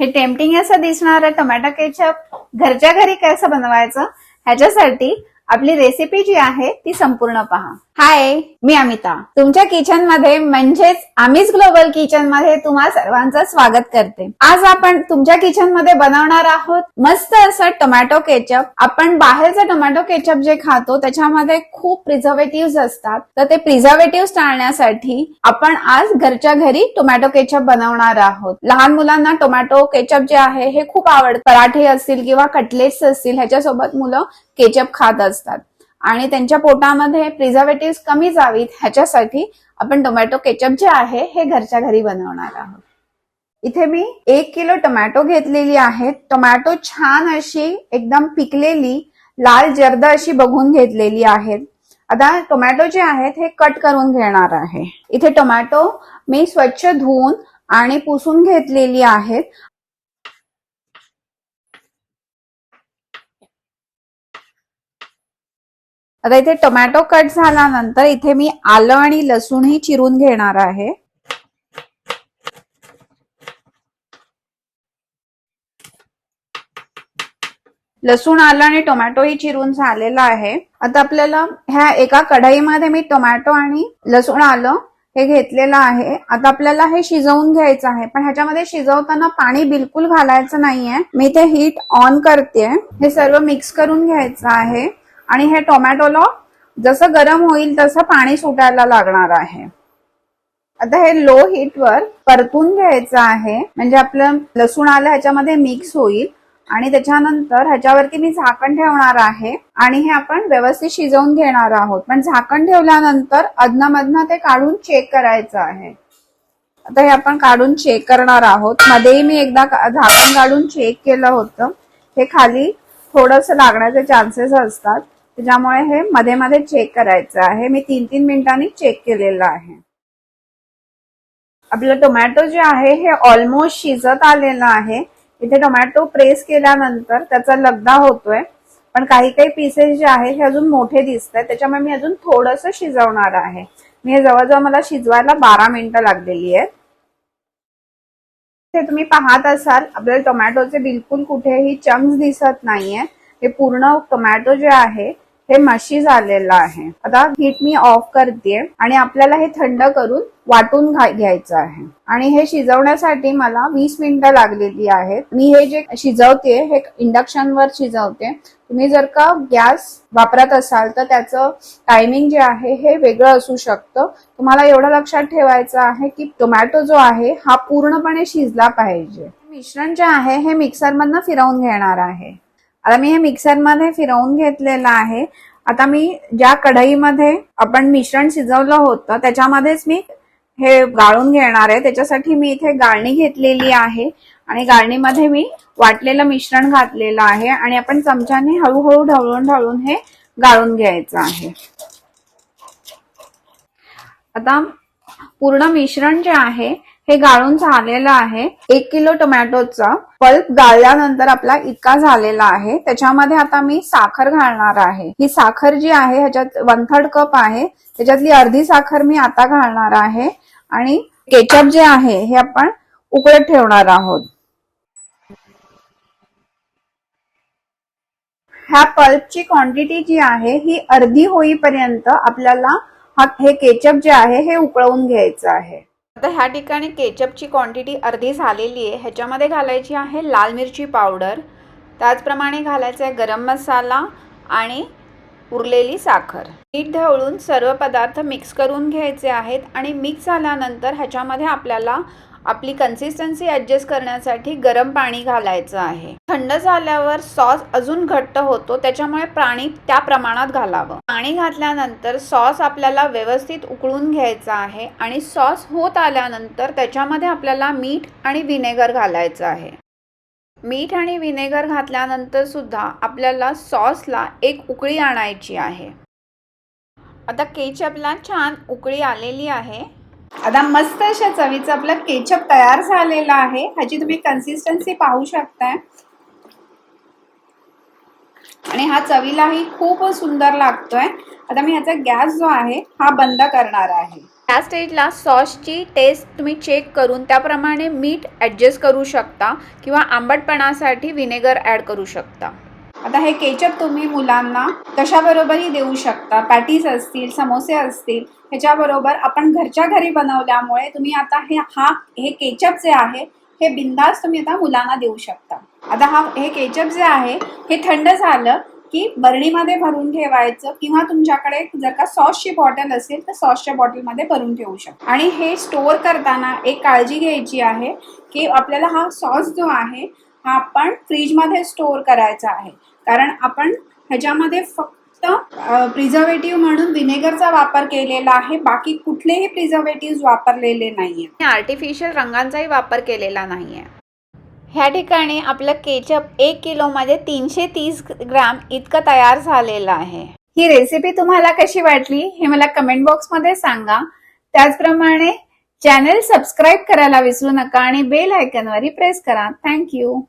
हे टेम्पटिंग असं दिसणारं tomato ketchup घरच्या घरी कसं बनवायचं? ह्याच्यासाठी आपली रेसिपी जी आहे ती संपूर्ण पहा. हाय मी अमिता. तुमच्या किचनमध्ये म्हणजेच आम्हीच ग्लोबल किचनमध्ये तुम्हा सर्वांचं स्वागत करते. आज आपण तुमच्या किचनमध्ये बनवणार आहोत मस्त असं टोमॅटो केचप आपण बाहेरचं टोमॅटो केचप जे खातो त्याच्यामध्ये खूप प्रिझर्वेटिव्ह असतात. तर ते प्रिझर्वेटिव्ह टाळण्यासाठी आपण आज घरच्या घरी टोमॅटो केचप बनवणार आहोत. लहान मुलांना टोमॅटो केचप जे आहे हे खूप आवडतं. पराठे असतील किंवा कटलेट्स असतील ह्याच्यासोबत मुलं केचप खात असतात. आणि त्यांच्या पोटामध्ये प्रिझर्वेटिव्ह कमी जावीत ह्याच्यासाठी आपण टोमॅटो केचप जे आहे हे घरच्या घरी बनवणार आहोत. इथे मी एक किलो टोमॅटो घेतलेली आहे. टोमॅटो छान अशी एकदम पिकलेली लाल जर्द अशी बघून घेतलेली आहेत. आता टोमॅटो जे आहेत हे कट करून घेणार आहे. इथे टोमॅटो मी स्वच्छ धुवून आणि पुसून घेतलेली आहेत. आता इथे टोमॅटो कट झाल्यानंतर इथे मी आलं आणि लसूणही चिरून घेणार आहे. लसूण आलं आणि टोमॅटोही चिरून झालेला आहे. आता आपल्याला ह्या एका कढईमध्ये मी टोमॅटो आणि लसूण आलं हे घेतलेलं आहे. आता आपल्याला हे शिजवून घ्यायचं आहे पण ह्याच्यामध्ये शिजवताना पाणी बिलकुल घालायचं नाहीये. मी ते हीट ऑन करते हे सर्व मिक्स करून घ्यायचं आहे. आणि हे टोमॅटोला जसं गरम होईल तसं पाणी सुटायला लागणार आहे. आता हे लो हीटवर परतून घ्यायचं आहे. म्हणजे आपलं लसूण आलं ह्याच्यामध्ये मिक्स होईल. आणि त्याच्यानंतर ह्याच्यावरती मी झाकण ठेवणार आहे. आणि हे आपण व्यवस्थित शिजवून घेणार आहोत. पण झाकण ठेवल्यानंतर अधनामधनं ते काढून चेक करायचं आहे. आता हे आपण काढून चेक करणार आहोत. मध्येही मी एकदा झाकण काढून चेक केलं होतं. हे खाली थोडंसं लागण्याचे चान्सेस असतात. त्याच्यामुळे हे मध्ये मध्ये चेक करायचं आहे. मी तीन तीन मिनिटांनी चेक केलेलं आहे. आपलं टोमॅटो जे आहे हे ऑलमोस्ट शिजत आलेलं आहे. इथे टोमॅटो प्रेस केल्यानंतर त्याचा लगदा होतोय. पण काही काही पीसेस जे आहे हे अजून मोठे दिसत आहेत त्याच्यामुळे मी अजून थोडस शिजवणार आहे. मी हे जवळजवळ मला शिजवायला बारा मिनिटं लागलेली आहेत. ते तुम्ही पाहत असाल आपल्याला टोमॅटोचे बिलकुल कुठेही चंक्स दिसत नाहीये हे पूर्ण टोमॅटो जे आहे हे मशी झालेलं आहे. आता हीट मी ऑफ करते आणि आपल्याला हे थंड करून वाटून घ्यायचं आहे. आणि हे शिजवण्यासाठी मला वीस मिनिटं लागलेली आहेत. मी हे जे शिजवते हे इंडक्शन वर शिजवते. तुम्ही जर का गॅस वापरत असाल तर त्याचं टायमिंग जे आहे हे वेगळं असू शकतं. तुम्हाला एवढं लक्षात ठेवायचं आहे की टोमॅटो जो आहे हा पूर्णपणे शिजला पाहिजे. मिश्रण जे आहे हे मिक्सरमधनं फिरवून घेणार आहे. आता मी हे मिक्सरमध्ये फिरवून घेतलेलं आहे. आता मी ज्या कढईमध्ये आपण मिश्रण शिजवलं होतं त्याच्यामध्येच मी हे गाळून घेणार आहे. त्याच्यासाठी मी इथे गाळणी घेतलेली आहे आणि गाळणीमध्ये मी वाटलेलं मिश्रण घातलेलं आहे आणि आपण चमच्याने हळूहळू ढवळून ढवळून हे गाळून घ्यायचं आहे. आता पूर्ण मिश्रण जे आहे हे गाळून झालेलं आहे. एक किलो टोमॅटोचा पल्प गाळल्यानंतर आपला इतका झालेला आहे. त्याच्यामध्ये आता मी साखर घालणार आहे. ही साखर जी आहे ह्याच्यात वन थर्ड कप आहे. त्याच्यातली अर्धी साखर मी आता घालणार आहे. आणि केचप जे आहे हे आपण उकळत ठेवणार आहोत. ह्या पल्पची क्वांटिटी जी आहे ही अर्धी होईपर्यंत आपल्याला हा हे केचप जे आहे हे उकळवून घ्यायचं आहे. आता ह्या ठिकाणी केचपची क्वांटिटी अर्धी झालेली आहे. ह्याच्यामध्ये घालायची आहे लाल मिरची पावडर त्याचप्रमाणे घालायचा आहे गरम मसाला आणि उरलेली साखर. मीठ ढवळून सर्व पदार्थ मिक्स करून घ्यायचे आहेत आणि मिक्स झाल्यानंतर ह्याच्यामध्ये आपल्याला आपली कन्सिस्टन्सी ॲडजस्ट करण्यासाठी गरम पाणी घालायचं आहे. थंड झाल्यावर सॉस अजून घट्ट होतो त्याच्यामुळे पाणी त्या प्रमाणात घालावं. पाणी घातल्यानंतर सॉस आपल्याला व्यवस्थित उकळून घ्यायचा आहे आणि सॉस होत आल्यानंतर त्याच्यामध्ये आपल्याला मीठ आणि व्हिनेगर घालायचं आहे. मीठ आणि व्हिनेगर घातल्यानंतर सुद्धा आपल्याला सॉसला एक उकळी आणायची आहे. आता केचपला छान उकळी आलेली आहे. आता मस्त अशा चवीचं आपलं केचप तयार झालेला आहे. ह्याची तुम्ही कन्सिस्टन्सी पाहू शकताय. आणि हा चवीलाही खूप सुंदर लागतोय. आता मी ह्याचा गॅस जो आहे हा बंद करणार आहे. त्या स्टेजला सॉसची टेस्ट तुम्ही चेक करून त्याप्रमाणे मीठ ॲडजस्ट करू शकता किंवा आंबटपणासाठी व्हिनेगर ॲड करू शकता. आता हे केचप तुम्ही मुलांना कशाबरोबरही देऊ शकता? पॅटीस असतील समोसे असतील ह्याच्याबरोबर आपण घरच्या घरी बनवल्यामुळे तुम्ही आता हे हा हे केचप जे आहे हे बिंदास तुम्ही आता मुलांना देऊ शकता. आता हा हे केचप जे आहे हे थंड झालं की बरणीमध्ये भरून ठेवायचं किंवा तुमच्याकडे जर का सॉसची बॉटल असेल तर सॉसच्या बॉटलमध्ये भरून ठेवू शकता. आणि हे स्टोअर करताना एक काळजी घ्यायची आहे की आपल्याला हा सॉस जो आहे हा आपण फ्रीजमध्ये स्टोअर करायचा आहे. कारण आपण ह्याच्यामध्ये फक्त प्रिझर्वेटिव्ह म्हणून विनेगरचा वापर केलेला आहे बाकी कुठलेही प्रिझर्वेटिव्ह वापरलेले नाहीये. आर्टिफिशियल रंगांचाही वापर केलेला नाहीये. ह्या ठिकाणी आपलं केचप एक किलोमध्ये तीनशे तीस ग्राम इतकं तयार झालेलं आहे. ही रेसिपी तुम्हाला कशी वाटली हे मला कमेंट बॉक्समध्ये सांगा. त्याचप्रमाणे चॅनल सबस्क्राईब करायला विसरू नका आणि बेल आयकॉनवरही प्रेस करा. Thank you